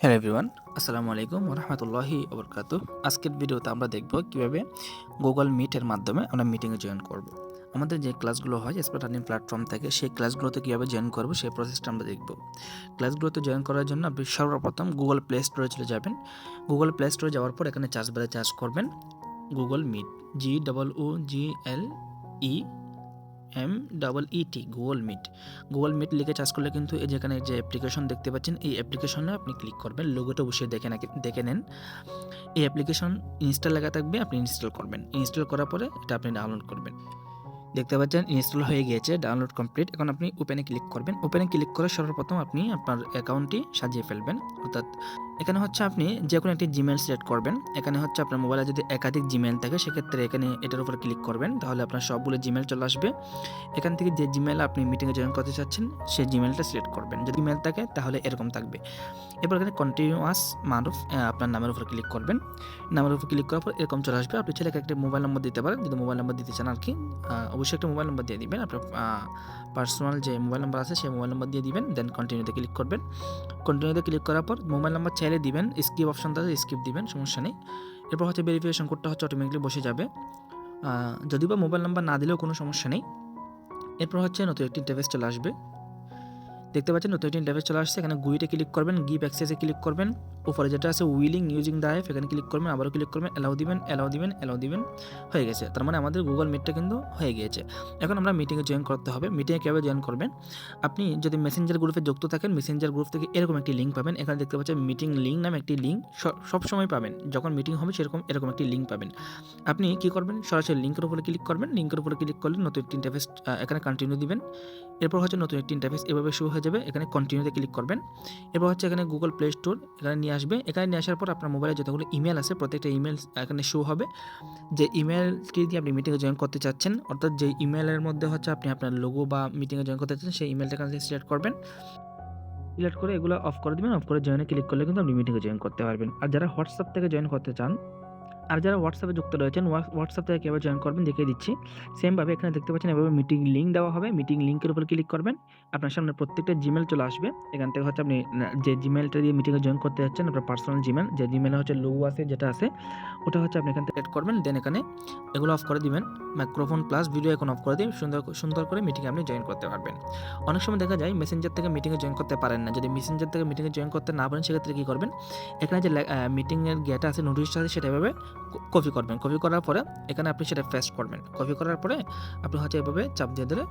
Hello everyone আসসালামু আলাইকুম রহমতুল্লাহি ওবরকাত আজকের ভিডিওতে আমরা দেখব কীভাবে গুগল মিটের মাধ্যমে আমরা মিটিংয়ে জয়েন করব। আমাদের যে ক্লাসগুলো হয় স্মার্ট লার্নিং প্ল্যাটফর্ম থেকে, সেই ক্লাসগুলোতে কীভাবে জয়েন করব, সেই প্রসেসটা আমরা দেখব। ক্লাসগুলোতে জয়েন করার জন্য আপনি সর্বপ্রথম গুগল প্লে স্টোরে চলে যাবেন। গুগল প্লে স্টোরে যাওয়ার পর এখানে চার্জ বারে চার্জ করবেন Google Meet G double O G L E M double E T Google Meet Google Meet লিখে চার্জ করলে কিন্তু এই যেখানে যে অ্যাপ্লিকেশন দেখতে পাচ্ছেন, এই অ্যাপ্লিকেশনে আপনি ক্লিক করবেন। লোগোটা অবশ্যই দেখে নাকি, দেখে নেন। এই অ্যাপ্লিকেশন ইনস্টল লেখা থাকবে, আপনি ইনস্টল করবেন। ইনস্টল করার পরে এটা আপনি ডাউনলোড করবেন। দেখতে পাচ্ছেন ইনস্টল হয়ে গিয়েছে ডাউনলোড কমপ্লিট এখন আপনি ওপেনে ক্লিক করবেন। ওপেনে ক্লিক করে সর্বপ্রথম আপনি আপনার অ্যাকাউন্টটি সাজিয়ে ফেলবেন। অর্থাৎ এখানে হচ্ছে আপনি যে কোনো একটি জিমেল সিলেক্ট করবেন। এখানে হচ্ছে আপনার মোবাইলে যদি একাধিক জিমেল থাকে, সেক্ষেত্রে এখানে এটার উপর ক্লিক করবেন। তাহলে আপনার সবগুলো জিমেল চলে আসবে। এখান থেকে যে জিমেল আপনি মিটিংয়ে জয়েন করতে চাচ্ছেন, সেই জিমেলটা সিলেক্ট করবেন। যদি ইমেল থাকে, তাহলে এরকম থাকবে। এরপর এখানে কন্টিনিউয়াস মারুফ আপনার নামের উপর ক্লিক করবেন। নামের উপর ক্লিক করার পর এরকম চলে আসবে। আপনি ছেলেকে একটা মোবাইল নম্বর দিতে পারেন। যদি মোবাইল নম্বর দিতে চান আর কি অবশ্যই একটা মোবাইল নম্বর দিয়ে দিবেন। আপনার পার্সোনাল যে মোবাইল নম্বর আছে, সেই মোবাইল নম্বর দিয়ে দিবেন। দেন কন্টিনিউতে ক্লিক করবেন। কন্টিনিউতে ক্লিক করার পর মোবাইল নাম্বার চাইলে দিবেন স্কিপ অপশন থাকে স্কিপ দিবেন, সমস্যা নেই। এরপর হচ্ছে ভেরিফিকেশন কোডটা হচ্ছে অটোমেটিকলি বসে যাবে। যদি বা মোবাইল নাম্বার না দিলেও কোনো সমস্যা নেই। এরপর হচ্ছে নতুন একটি ইন্টারভেস চলে আসবে। দেখতে পাচ্ছেন নতুন একটি ইন্টারফেস চলে আসছে। এখানে গুইটে ক্লিক করবেন গিভ অ্যাক্সেসে ক্লিক করবেন। উপরে যেটা আছে উইলিং ইউজিং দ্য অ্যাপ এখানে ক্লিক করবেন, আবারও ক্লিক করবেন অ্যালাউ দিবেন অ্যালাউ দিবেন অ্যালাউ দিবেন, হয়ে গেছে। তার মানে আমাদের গুগল মিটটা কিন্তু হয়ে গিয়েছে। এখন আমরা মিটিংয়ে জয়েন করতে হবে। মিটিংয়ে কীভাবে জয়েন করবেন? আপনি যদি মেসেঞ্জার গ্রুপে যুক্ত থাকেন মেসেঞ্জার গ্রুপ থেকে এরকম একটি লিঙ্ক পাবেন। এখানে দেখতে পাচ্ছেন মিটিং লিঙ্ক নামে একটি লিঙ্ক সবসময় পাবেন। যখন মিটিং হবে, সেরকম, এরকম একটি লিঙ্ক পাবেন। আপনি কি করবেন? সরাসরি লিঙ্কের উপরে ক্লিক করবেন। লিঙ্কের উপরে ক্লিক করলে নতুন একটি ইন্টারফেস এখানে কন্টিনিউ দিবেন। এরপর হচ্ছে নতুন একটি ইন্টারফেস এভাবে শুরু হয়ে যাবে, এখানে কন্টিনিউতে ক্লিক করবেন। এরপর হচ্ছে এখানে গুগল প্লে স্টোর এখানে নিয়ে আসবে। এখানে নিয়ে আসার পর আপনার মোবাইলে যতগুলো ইমেল আছে, প্রত্যেকটা ইমেল এখানে শো হবে। যে ইমেলটি দিয়ে আপনি মিটিংয়ে জয়েন করতে চাচ্ছেন, অর্থাৎ যে ইমেলের মধ্যে হচ্ছে আপনি আপনার লোগো বা মিটিংয়ে জয়েন করতে চাচ্ছেন, সেই ইমেলটা এখানে সিলেক্ট করবেন। সিলেক্ট করে এগুলো অফ করে দেবেন অফ করে জয়েনে ক্লিক করলে কিন্তু আপনি মিটিংয়ে জয়েন করতে পারবেন। আর যারা হোয়াটসঅ্যাপ থেকে জয়েন করতে চান আর যারা হোয়াটসঅ্যাপে যুক্ত রয়েছেন হোয়াটসঅ্যাপ থেকে কীভাবে জয়েন করবেন, দেখিয়ে দিচ্ছি। সেমভাবে এখানে দেখতে পাচ্ছেন, এভাবে মিটিং লিঙ্ক দেওয়া হবে। মিটিং লিঙ্কের উপর ক্লিক করবেন। আপনার সামনে প্রত্যেকটা জিমেল চলে আসবে। এখান থেকে হচ্ছে আপনি যে জিমেলটা দিয়ে মিটিংয়ে জয়েন করতে যাচ্ছেন, আপনার পার্সোনাল জিমেল যে জিমেলে হচ্ছে লোগো আছে, যেটা আছে, ওটা হচ্ছে আপনি এখান থেকে এড করবেন। দেন এখানে এগুলো অফ করে দিবেন। মাইক্রোফোন প্লাস ভিডিও এখন অফ করে দিয়ে সুন্দর সুন্দর করে মিটিংয়ে আপনি জয়েন করতে পারবেন। অনেক সময় দেখা যায় মেসেঞ্জার থেকে মিটিংয়ে জয়েন করতে পারেন না। যদি মেসেঞ্জার থেকে মিটিংয়ে জয়েন করতে না পারেন, সেক্ষেত্রে কী করবেন? এখানে যে মিটিংয়ের গেট আছে নোটিশটা আছে, সেটা এভাবে কপি করবেন। কপি করার পরে এখানে আপনি সেটা পেস্ট করবেন। কপি করার পরে আপনি হচ্ছে এভাবে চাপ দিয়ে ধরে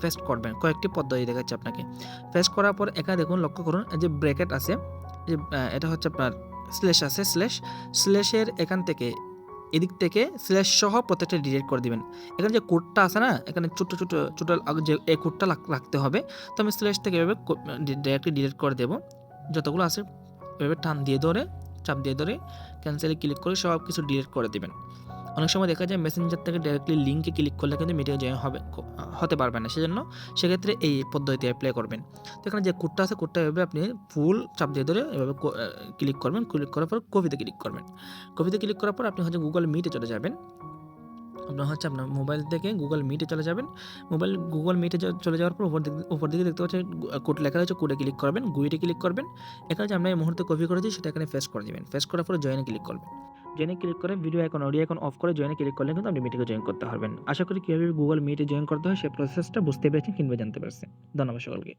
পেস্ট করবেন। কয়েকটি পদ্ধতি দেখাচ্ছে আপনাকে। পেস্ট করার পর এখানে দেখুন, লক্ষ্য করুন যে ব্র্যাকেট আছে যে এটা হচ্ছে আপনার স্ল্যাশ আছে স্ল্যাশ স্ল্যাশের এখান থেকে, এদিক থেকে স্ল্যাশ সহ প্রত্যেকটা ডিলিট করে দিবেন। এখানে যে কোডটা আছে না, এখানে ছোটো ছোটো ছোটো যে এই কোডটা রাখতে হবে, তো আমি স্ল্যাশ থেকে এভাবে ডাইরেক্টলি ডিলিট করে দেবো। যতগুলো আছে, এভাবে টান দিয়ে ধরে চাপ দিয়ে ধরে ক্যান্সেলে ক্লিক করে সব কিছু ডিলিট করে দেবেন। অনেক সময় দেখা যায় মেসেঞ্জার থেকে ডাইরেক্টলি লিঙ্কে ক্লিক করলে কিন্তু মিটিংয়ে জয়েন হবে হতে পারবে না। সেজন্য সেক্ষেত্রে এই পদ্ধতি অ্যাপ্লাই করবেন। তো এখানে যে কোডটা আছে কোডটা এভাবে আপনি ফুল চাপ দিয়ে ধরে এভাবে ক্লিক করবেন। ক্লিক করার পর কপিতে ক্লিক করবেন। কপিতে ক্লিক করার পর আপনি হচ্ছে গুগল মিটে চলে যাবেন। আপনার হচ্ছে আপনার মোবাইল থেকে গুগল মিটে চলে যাবেন। মোবাইল গুগল মিটে চলে যাওয়ার পর উপর দিকে উপর দিকে দেখতে পাচ্ছেন কোড লেখা রয়েছে, কোডে ক্লিক করবেন গুইটে ক্লিক করবেন। এখানে যে আমরা এই মুহূর্তে কপি করেছি, সেটা এখানে ফেস করে দিবেন। ফেস করার পরে জয়েনে ক্লিক করবেন। জয়েনে ক্লিক করে ভিডিও এখন অডিও এখন অফ করে জয়েনে ক্লিক করলে কিন্তু আপনি মিটিংয়ে জয়েন করতে পারবেন। আশা করি কীভাবে গুগল মিটে জয়েন করতে হয় সেই প্রসেসটা বুঝতে পেরেছেন, কিংবা জানতে পারছেন। ধন্যবাদ সকলকে।